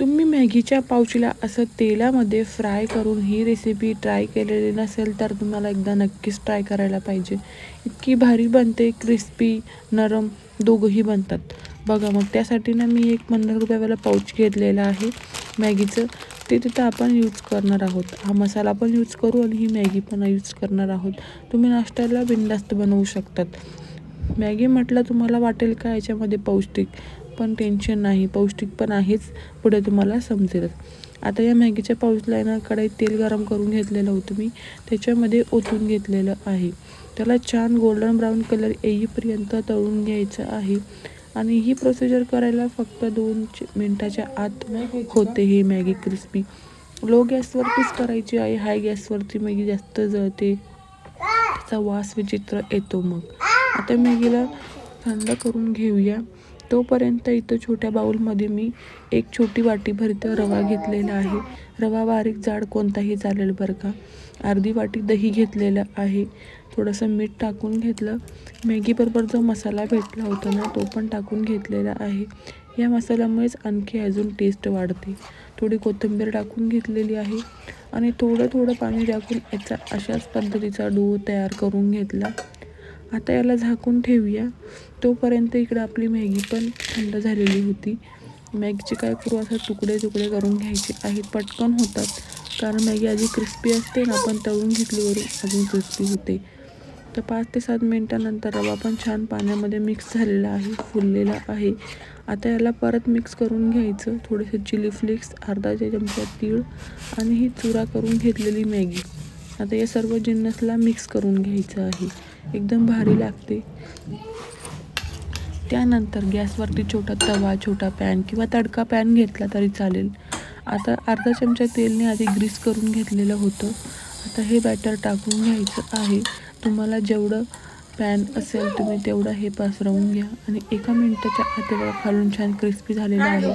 तुम्ही मॅगीच्या पाऊचला असं तेलामध्ये फ्राय करून ही रेसिपी ट्राय केलेली नसेल तर तुम्हाला एकदा नक्कीच ट्राय करायला पाहिजे. इतकी भारी बनते क्रिस्पी नरम दोघंही बनतात. बघा मग त्यासाठी ना मी एक पन्नास रुपयावाला पाऊच घेतलेला आहे. मॅगीचं ते तिथं आपण यूज करणार आहोत. हा मसाला पण यूज करू आणि ही मॅगी पण यूज करणार आहोत. तुम्ही नाश्त्याला बिंदास्त बनवू शकतात. मॅगी म्हटलं तुम्हाला वाटेल का याच्यामध्ये पौष्टिक? पण टेन्शन नाही पौष्टिक पण आहेच पुढे तुम्हाला समजेलच. आता या मॅगीच्या पाऊसला आहे ना कढईत तेल गरम करून घेतलेलं होतं मी त्याच्यामध्ये ओतून घेतलेलं आहे. त्याला छान गोल्डन ब्राऊन कलर येईपर्यंत तळून घ्यायचं आहे. आणि ही प्रोसिजर करायला फक्त दोन मिनटाच्या आत होते ही मॅगी क्रिस्पी लो गॅसवरतीच करायची आहे हाय गॅसवरती मॅगी जास्त जळते त्याचा वास विचित्र येतो मग. आता मॅगीला थंड करून घेऊया. तोपर्यंत इथं छोट्या बाऊलमध्ये मी एक छोटी वाटी इथं रवा घेतलेला आहे. रवा बारीक जाड कोणताही चालेल बरं का. अर्धी वाटी दही घेतलेलं आहे. थोडंसं मीठ टाकून घेतलं. मॅगीबरोबर जो मसाला भेटला होता ना तो पण टाकून घेतलेला आहे. या मसाल्यामुळेच आणखी अजून टेस्ट वाढते. थोडी कोथिंबीर टाकून घेतलेली आहे. आणि थोडं थोडं पाणी टाकून याचा अशाच पद्धतीचा डो तयार करून घेतला. आता याला झाकून ठेवूया. तोपर्यंत इकडं आपली मॅगी पण थंड झालेली होती. मॅगीचे काय करू असं तुकडे तुकडे करून घ्यायचे आहेत. पटकन होतात. कारण मॅगी आधी क्रिस्पी असते ना आपण तळून घेतलीवरून अजून क्रिस्पी होते. तर पाच ते सात मिनटानंतर रवा पण छान पाण्यामध्ये मिक्स झालेला आहे फुललेला आहे. आता याला परत मिक्स करून घ्यायचं. थोडेसे चिली फ्लेक्स अर्धा चमचा तीळ आणि ही चुरा करून घेतलेली मॅगी. आता या सर्व जिन्नसला मिक्स करून घ्यायचं आहे. एकदम भारी लागते. त्यानंतर गॅसवरती छोटा तवा छोटा पॅन किंवा तडका पॅन घेतला तरी चालेल. आता अर्धा चमचा तेलने आधी ग्रीस करून घेतलेलं होतं. आता हे बॅटर टाकून घ्यायचं आहे. तुम्हाला जेवढं पॅन असेल तुम्ही तेवढं हे पसरवून घ्या आणि एका मिनटाच्या आत बघा खालून छान क्रिस्पी झालेलं आहे.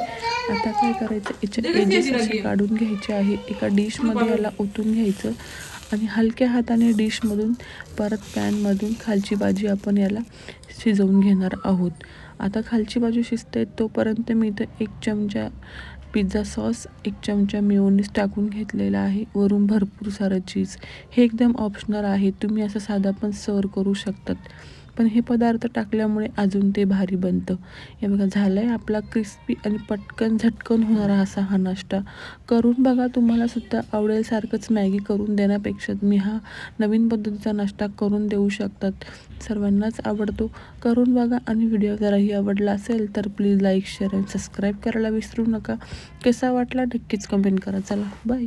आता काय करायचं? याच्या एजेस असे काढून घ्यायचे आहे. एका डिशमध्ये याला ओतून घ्यायचं. आणि हलक्या हाताने डिशमधून परत पॅनमधून खालची बाजू आपण याला शिजवून घेणार आहोत. आता खालची बाजू शिजते तोपर्यंत मी इथं एक चमचा पिझ्झा सॉस एक चमचा मिओनीस टाकून घेतलेला आहे. वरून भरपूर सारं चीज. हे एकदम ऑप्शनल आहे. तुम्ही असं साधा पण सर्व करू शकतात. पण हे पदार्थ टाकल्यामुळे अजून ते भारी बनतं. हे बघा झालं आहे आपला क्रिस्पी आणि पटकन झटकन होणारा असा हा नाश्ता. करून बघा तुम्हाला सुद्धा आवडेल सारखंच मॅगी करून देण्यापेक्षा तुम्ही हा नवीन पद्धतीचा नाश्ता करून देऊ शकतात. सर्वांनाच आवडतो. करून बघा आणि व्हिडिओ जराही आवडला असेल तर प्लीज लाईक शेअर आणि सबस्क्राईब करायला विसरू नका. कसा वाटला नक्कीच कमेंट करा. चला बाय